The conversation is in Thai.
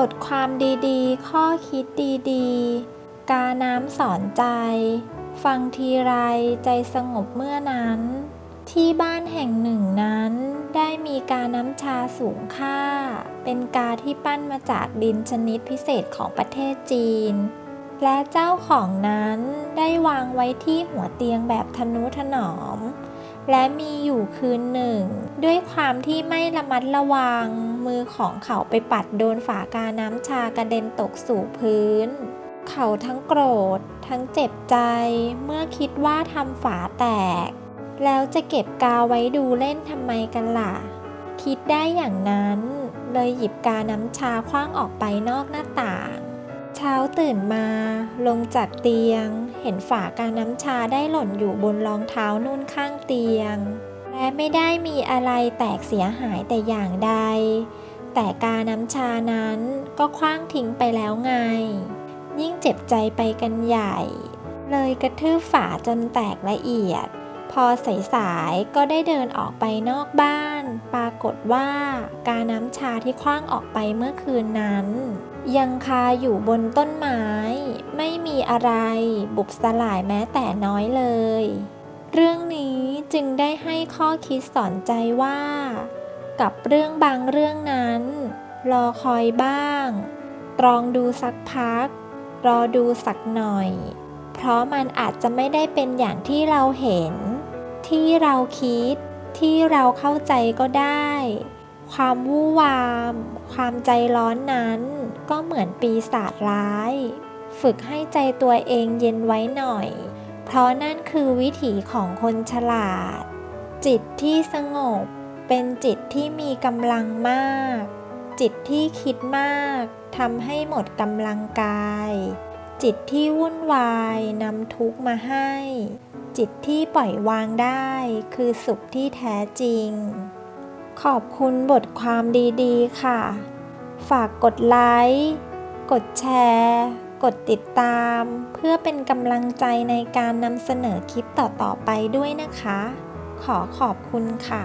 บทความดีๆ ข้อคิดดีๆ กาน้ำสอนใจ ฟังทีไรใจสงบเมื่อนั้น ที่บ้านแห่งหนึ่งนั้น ได้มีกาน้ำชาสูงค่า เป็นกาที่ปั้นมาจากดินชนิดพิเศษของประเทศจีน และเจ้าของนั้นได้วางไว้ที่หัวเตียงแบบทนุถนอม และมีอยู่คืนหนึ่ง ด้วยความที่ไม่ระมัดระวัง มือของเขาไปปัดโดนฝากาน้ำชากระเด็นตกสู่พื้น เขาทั้งโกรธ ทั้งเจ็บใจ เมื่อคิดว่าทำฝาแตก แล้วจะเก็บกาไว้ดูเล่นทำไมกันล่ะ คิดได้อย่างนั้น เลยหยิบกาน้ำชาคว้างออกไปนอกหน้าต่าง เช้าตื่นมา ลงจากเตียง เห็นฝากาน้ำชาได้หล่นอยู่บนรองเท้านุ่นข้างเตียง และไม่ได้มีอะไรแตกเสียหายแต่อย่างใด แต่กาน้ำชานั้นก็คว้างทิ้งไปแล้วไง ยิ่งเจ็บใจไปกันใหญ่ เลยกระทืบฝาจนแตกละเอียด พอสายๆก็ได้เดินออกไปนอกบ้าน ปรากฏว่ากาน้ำชาที่คว้างออกไปเมื่อคืนนั้น ยังคาอยู่บนต้นไม้ ไม่มีอะไรบุบสลายแม้แต่น้อยเลย เรื่องนี้จึงได้ให้ข้อคิดสอนใจว่า กับเรื่องบางเรื่องนั้น รอคอยบ้าง ตรองดูสักพัก รอดูสักหน่อย เพราะมันอาจจะไม่ได้เป็นอย่างที่เราเห็น ที่เราคิด ที่เราเข้าใจก็ได้ ความวู่วาม ความใจร้อนนั้น ก็เหมือนปีศาจร้าย ฝึกให้ใจตัวเองเย็นไว้หน่อย เพราะนั่นคือวิถีของคนฉลาด จิตที่สงบ เป็นจิตที่มีกำลังมาก จิตที่คิดมากทำให้หมดกำลังกาย จิตที่วุ่นวายนำทุกข์มาให้ จิตที่ปล่อยวางได้คือสุขที่แท้จริง ขอบคุณบทความดีๆ ค่ะ ฝากกดไลค์ กดแชร์ กดติดตาม เพื่อเป็นกำลังใจในการนำเสนอคลิปต่อๆไปด้วยนะคะ ขอขอบคุณค่ะ